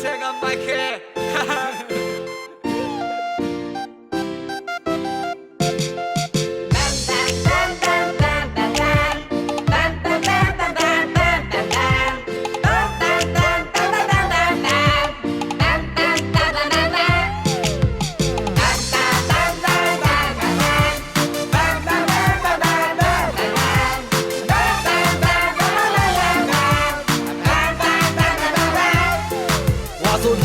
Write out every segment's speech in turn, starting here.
제가 마이크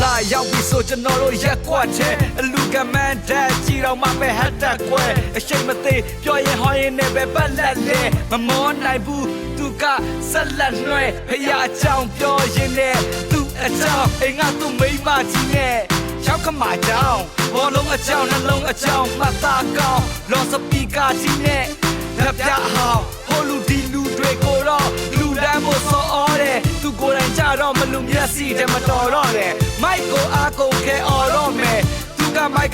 လာရောက်ပြီဆိုကျွန်တော်တို့ရက်ကွက်တယ်အလူကမန်တက်ကြည်တော့မှပဲဟတ်တက်ကွယ်အရှိန်မသေးပြောရင်ဟောရင်လည်းပဲပတ်လက်လေမမောနိုင်ဘူးသူကဆက်လက်နှွဲဖះအကြောင်းပြောရင်လည်းသူအကြောင်းအိမ်ကသူမိမကြီးနဲ့ရောက်ခမာကြောင်းဘောလုံးအကြောင်းနှလုံးအကြောင်းမှတ်သားကောင်းလော်စပီကာကြီးနဲ့လက်ပြဟောင်းဟိုလူဒီလူတွေကိုတော့လူတန်းဖို့စောအော်တယ်သူကိုယ်တိုင်ကြတော့မလူမျက်စိတည်းမတော်တော့တယ်မိုက်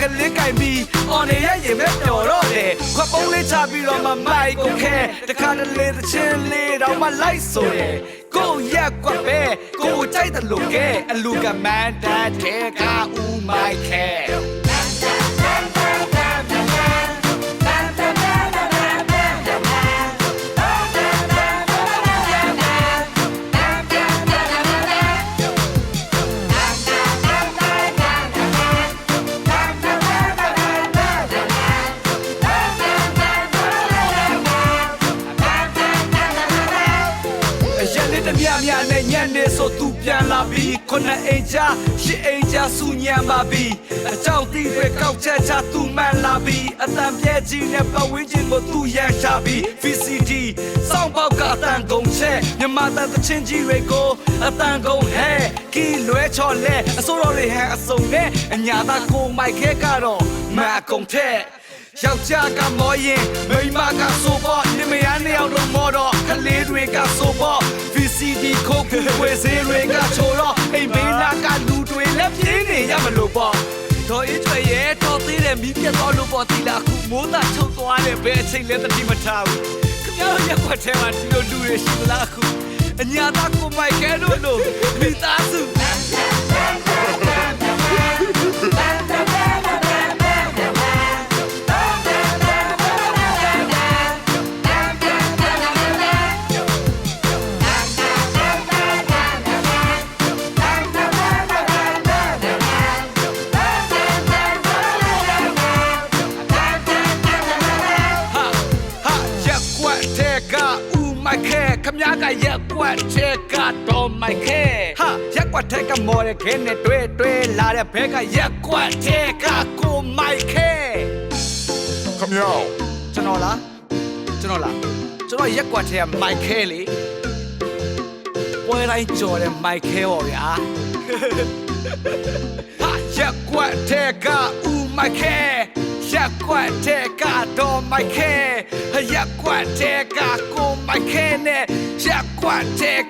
ကမိုက်ကလေးကင်ပြီးအော်နေရရင်ပဲပျော်တော့တယ်ခွက်ပုံးလေးချပြီးတော့မှမိုက်ကိုခဲတခါတလေသချင်းလေးတော့မှလိုက်ဆိုတယ်ကိုရက်ကွက်ပဲကိုကြိုက်တယ်လို့ကဲအလူကမန်တတ်တဲ့ကဦးမို က်ခဲအရက်လေးတစ်မြမြနဲ့ညံ့နေဆိုသူပြန်လာပြီးခုနှစ်အိမ်ချရှစ်အိမ်ချစူညံပါပြီးအကြောင်းတီးတွေကောက်ချက်ချသူမှန်လာပြီးအတန်ပြဲကြီးနဲ့ပဝင်းချင်းကိုသူရန်ရှာပြီး VCD စောင်းပေါက်ကအတန်ကုန်ချက်မြမတန်သချင်းကြီးတွေကိုအတန်ကုန်ဟဲကီလွဲချော်လဲအစိုးရတွေဟန်အစုံနဲ့အညာသာကိုမိုက်ခဲကတော့မအကုန်ထက် ယောက်ျားကမောရင်မိန်းမကဆိုပေါ့ညီမယားနှစ်ယောက်လုံးမောတော့ကလေးတွေကဆိုပေါ့ VCD ခုတ်ကူဝေစေးတွေကချိုတော့အိမ်ဘေးနာကလူတွေလည်းပြင်းနေရမလို့ပေါ့တော်အေးကျွေရဲ့တော်သေးတယ်မီးပြတ်သွားလို့ပေါ့တီလာခုမိုးသားချုပ်သွားတယ်ဘယ်အချိန်လဲတတိမထားဘူးခင်ဗျားတို့ရက်ွက်ထဲမှာဒီလိုလူတွေရှိသလားခုအညာသားကိုမိုက်ခဲလို့လို့မိသားစု ခဲခမရကရက်ကွက်တဲ့ကတော့မိုက်ခဲဟာရက်ကွက်တဲ့ကမော်ရခဲနဲ့တွေ့တွေ့လာတဲ့ဘဲကရက်ကွက်တဲ့ကကိုမိုက်ခဲခမယောကျွန်တော်လားကျွန်တော်လားကျွန်တော်ရက်ကွက်တဲ့ကမိုက်ခဲလေပွဲတိုင်းကြော်တဲ့မိုက်ခဲပေါ့ဗျာဟာရက်ကွက်တဲ့ကဦးမိုက်ခဲ ရက်ကွက်တဲ့ကတော့မိုက်ခဲရက်ကွက်တဲ့ကကိုမိုက်ခဲနဲ့ရက်ကွက်တဲ့